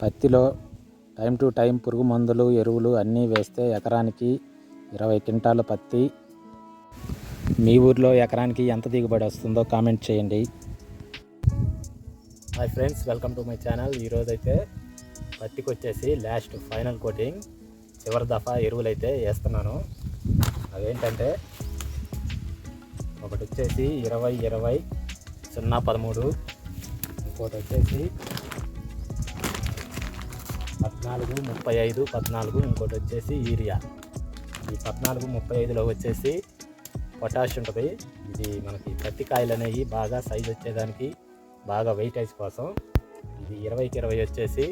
పత్తిలో time to time పురుగు మందులు ఎరువులు అన్నీ వేస్తే ఎకరానికి ఇరవై క్వింటాలు పత్తి. మీ ఊర్లో ఎకరానికి ఎంత దిగుబడి వస్తుందో కామెంట్ చేయండి. Hi friends welcome to my channel. ఈరోజు అయితే పత్తికి వచ్చేసి లాస్ట్ ఫైనల్ కోటింగ్. చివరి దఫా ఎరువులు అయితే వేస్తున్నాను. అవేంటంటే ఒకటి వచ్చేసి ఇరవై ఇరవై సున్నా పదమూడు. ఇంకోటి వచ్చేసి పద్నాలుగు ముప్పై ఐదు పద్నాలుగు ఇంకోటి వచ్చేసి యూరియా. ఈ పద్నాలుగు ముప్పై ఐదులో వచ్చేసి పొటాష్ ఉంటుంది. ఇది మనకి పత్తి కాయలు అనేవి బాగా సైజ్ వచ్చేదానికి బాగా వెయిటేజ్ కోసం. ఇది ఇరవైకి ఇరవై వచ్చేసి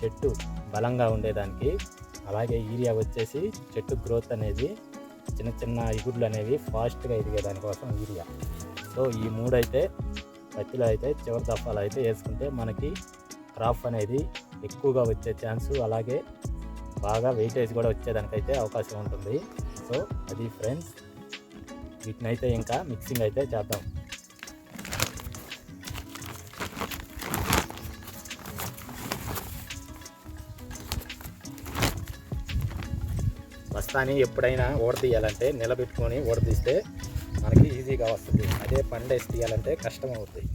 చెట్టు బలంగా ఉండేదానికి. అలాగే యూరియా వచ్చేసి చెట్టు గ్రోత్ అనేది చిన్న చిన్న ఇగుడ్లు అనేవి ఫాస్ట్గా ఎదిగే దానికోసం యూరియా. సో ఈ మూడైతే పత్తిలో అయితే చివరి దఫాలు అయితే వేసుకుంటే మనకి క్రాప్ అనేది ఎక్కువగా వచ్చే ఛాన్స్ అలాగే బాగా వెయిటేజ్ కూడా వచ్చేదానికైతే అవకాశం ఉంటుంది. సో అది ఫ్రెండ్స్ వీటిని అయితే ఇంకా మిక్సింగ్ అయితే చేద్దాం. బస్తాని ఎప్పుడైనా ఓడతీయాలంటే నిలబెట్టుకొని ఓడతీస్తే మనకి ఈజీగా వస్తుంది. అదే పండేసి తీయాలంటే కష్టం అవుతుంది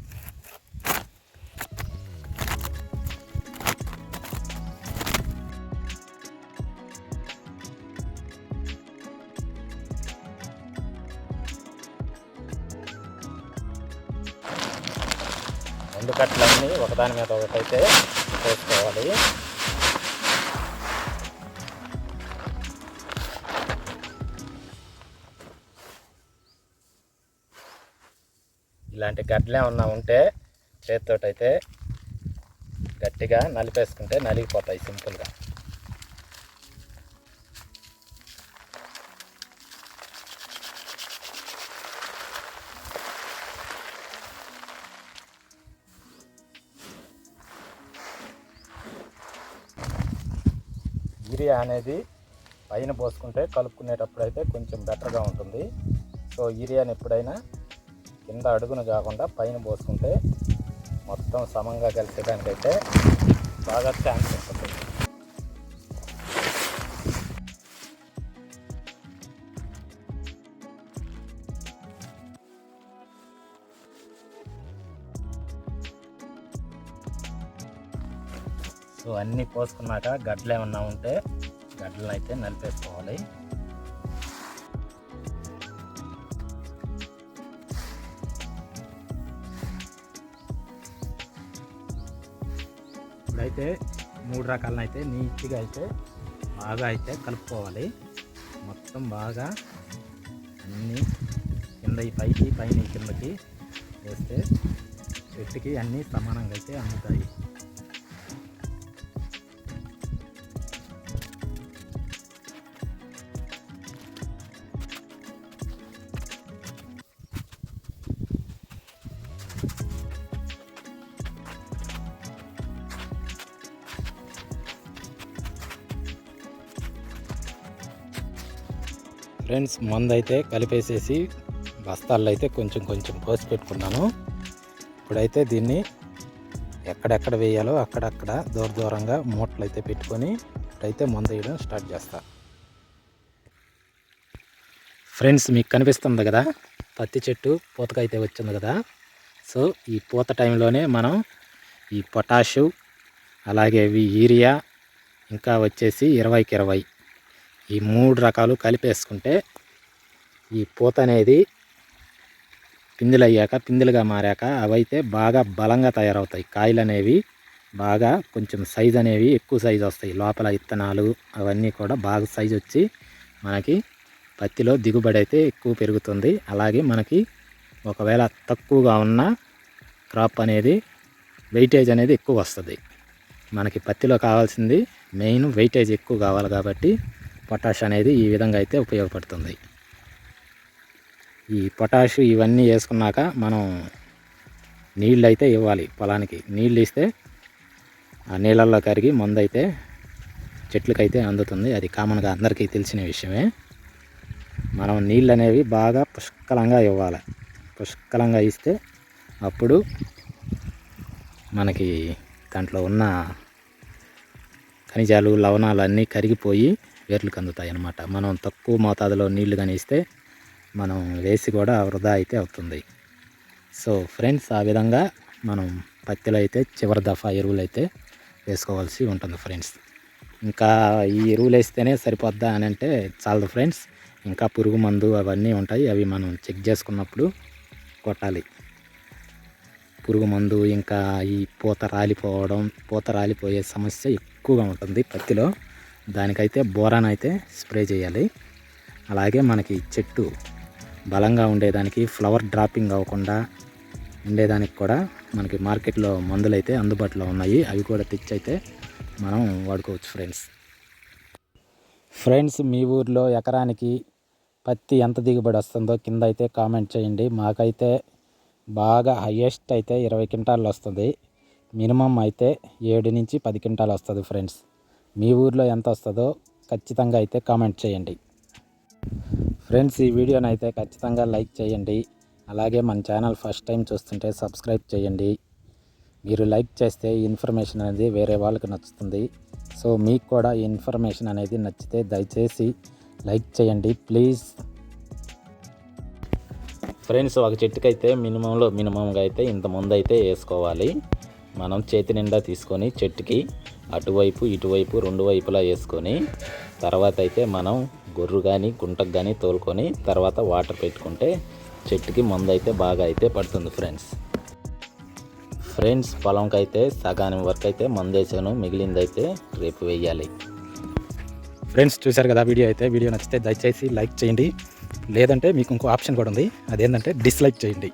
రెండు కట్టలన్నీ ఒకదాని మీద ఒకటైతే పోసుకోవాలి. ఇలాంటి గడ్డలు ఏమన్నా ఉంటే చేతితోటైతే గట్టిగా నలిపేసుకుంటే నలిగిపోతాయి సింపుల్గా. యూరియా అనేది పైన పోసుకుంటే కలుపుకునేటప్పుడు అయితే కొంచెం బెటర్గా ఉంటుంది. సో యూరియాని ఎప్పుడైనా కింద అడుగును కాకుండా పైన పోసుకుంటే మొత్తం సమంగా కలిసేదానికైతే బాగా ఛాన్స్ సో అన్నీ పోసుకున్నాక గడ్డలు ఏమన్నా ఉంటే గడ్డలను అయితే నలిపేసుకోవాలి. ఇప్పుడైతే మూడు రకాలను అయితే నీట్గా అయితే బాగా అయితే కలుపుకోవాలి. మొత్తం బాగా అన్నీ కింద ఈ పైకి పైన కిందకి వేస్తే చెట్టుకి అన్నీ సమానంగా అయితే అందుతాయి. ఫ్రెండ్స్ మందు అయితే కలిపేసేసి బస్తాల్లో అయితే కొంచెం కొంచెం పోసి పెట్టుకున్నాను ఇప్పుడైతే దీన్ని ఎక్కడెక్కడ వేయాలో అక్కడక్కడ దూర దూరంగా మూటలు అయితే పెట్టుకొని ఇప్పుడైతే మందు వేయడం స్టార్ట్ చేస్తా. ఫ్రెండ్స్ మీకు కనిపిస్తుంది కదా పత్తి చెట్టు పూతకైతే వచ్చింది కదా. సో ఈ పూత టైంలోనే మనం ఈ పొటాషు అలాగే ఇవి యూరియా ఇంకా వచ్చేసి ఇరవైకి ఇరవై. ఈ మూడు రకాలు కలిపేసుకుంటే ఈ పూత అనేది పిందులు అయ్యాక పిందెలుగా మారాక అవైతే బాగా బలంగా తయారవుతాయి. కాయలు అనేవి బాగా కొంచెం సైజ్ అనేవి ఎక్కువ సైజు వస్తాయి. లోపల ఇత్తనాలు అవన్నీ కూడా బాగా సైజు వచ్చి మనకి పత్తిలో దిగుబడి అయితే ఎక్కువ పెరుగుతుంది. అలాగే మనకి ఒకవేళ తక్కువగా ఉన్న క్రాప్ అనేది వెయిటేజ్ అనేది ఎక్కువ వస్తుంది. మనకి పత్తిలో కావాల్సింది మెయిన్ వెయిటేజ్ ఎక్కువ కావాలి కాబట్టి పొటాష్ అనేది ఈ విధంగా అయితే ఉపయోగపడుతుంది. ఈ పొటాష్ ఇవన్నీ వేసుకున్నాక మనం నీళ్ళు అయితే ఇవ్వాలి పొలానికి. నీళ్ళు ఇస్తే ఆ నీళ్ళల్లో కరిగి మందు అయితే చెట్లకైతే అందుతుంది. అది కామన్గా అందరికీ తెలిసిన విషయమే. మనం నీళ్ళు అనేవి బాగా పుష్కలంగా ఇవ్వాలి. పుష్కలంగా ఇస్తే అప్పుడు మనకి దాంట్లో ఉన్న ఖనిజాలు లవణాలు అన్నీ కరిగిపోయి వేర్లకు అందుతాయి అన్నమాట మనం తక్కువ మోతాదులో నీళ్ళు కనిస్తే మనం వేసి కూడా వృధా అయితే అవుతుంది. సో ఫ్రెండ్స్ ఆ విధంగా మనం పత్తిలో అయితే చివరి దఫా ఎరువులు అయితే వేసుకోవాల్సి ఉంటుంది ఫ్రెండ్స్. ఇంకా ఈ ఎరువులు వేస్తేనే సరిపోద్దా అని అంటే చాలదు ఫ్రెండ్స్. ఇంకా పురుగు మందు అవన్నీ ఉంటాయి. అవి మనం చెక్ చేసుకున్నప్పుడు కొట్టాలి. పురుగు మందు ఇంకా ఈ పూత రాలిపోవడం పూత రాలిపోయే సమస్య ఎక్కువగా ఉంటుంది పత్తిలో. దానికైతే బోరాన్ అయితే స్ప్రే చేయాలి. అలాగే మనకి చెట్టు బలంగా ఉండేదానికి ఫ్లవర్ డ్రాపింగ్ అవ్వకుండా ఉండేదానికి కూడా మనకి మార్కెట్లో మందులు అయితే అందుబాటులో ఉన్నాయి. అవి కూడా తెచ్చి అయితే మనం వాడుకోవచ్చు ఫ్రెండ్స్. ఫ్రెండ్స్ మీ ఊర్లో ఎకరానికి పత్తి ఎంత దిగుబడి వస్తుందో కింద అయితే కామెంట్ చేయండి. మాకైతే బాగా హయ్యెస్ట్ అయితే ఇరవై క్వింటాలు వస్తుంది. మినిమం అయితే ఏడు నుంచి పది క్వింటాలు వస్తుంది ఫ్రెండ్స్. మీ ఊర్లో ఎంత వస్తుందో ఖచ్చితంగా అయితే కామెంట్ చేయండి. ఫ్రెండ్స్ ఈ వీడియోని అయితే ఖచ్చితంగా లైక్ చేయండి. అలాగే మన ఛానల్ ఫస్ట్ టైం చూస్తుంటే సబ్స్క్రైబ్ చేయండి. మీరు లైక్ చేస్తే ఈ ఇన్ఫర్మేషన్ అనేది వేరే వాళ్ళకి నచ్చుతుంది. సో మీకు కూడా ఈ ఇన్ఫర్మేషన్ అనేది నచ్చితే దయచేసి లైక్ చేయండి ప్లీజ్ ఫ్రెండ్స్ ఒక చెట్టుకైతే మినిమంలో మినిమంగా అయితే ఇంత ముందు అయితే వేసుకోవాలి. మనం చేతి నిండా తీసుకొని చెట్టుకి అటువైపు ఇటువైపు రెండు వైపులా వేసుకొని తర్వాత అయితే మనం గొర్రు కానీ గుంటకు కానీ తోలుకొని తర్వాత వాటర్ పెట్టుకుంటే చెట్టుకి మందు అయితే బాగా అయితే పడుతుంది ఫ్రెండ్స్. ఫ్రెండ్స్ పొలంకి అయితే సగానికి వరకు అయితే మందు వేసాను. మిగిలిందైతే రేపు వేయాలి. ఫ్రెండ్స్ చూశారు కదా వీడియో అయితే. వీడియో నచ్చితే దయచేసి లైక్ చేయండి. లేదంటే మీకు ఇంకో ఆప్షన్ కూడా ఉంది. అదేంటంటే డిస్లైక్ చేయండి.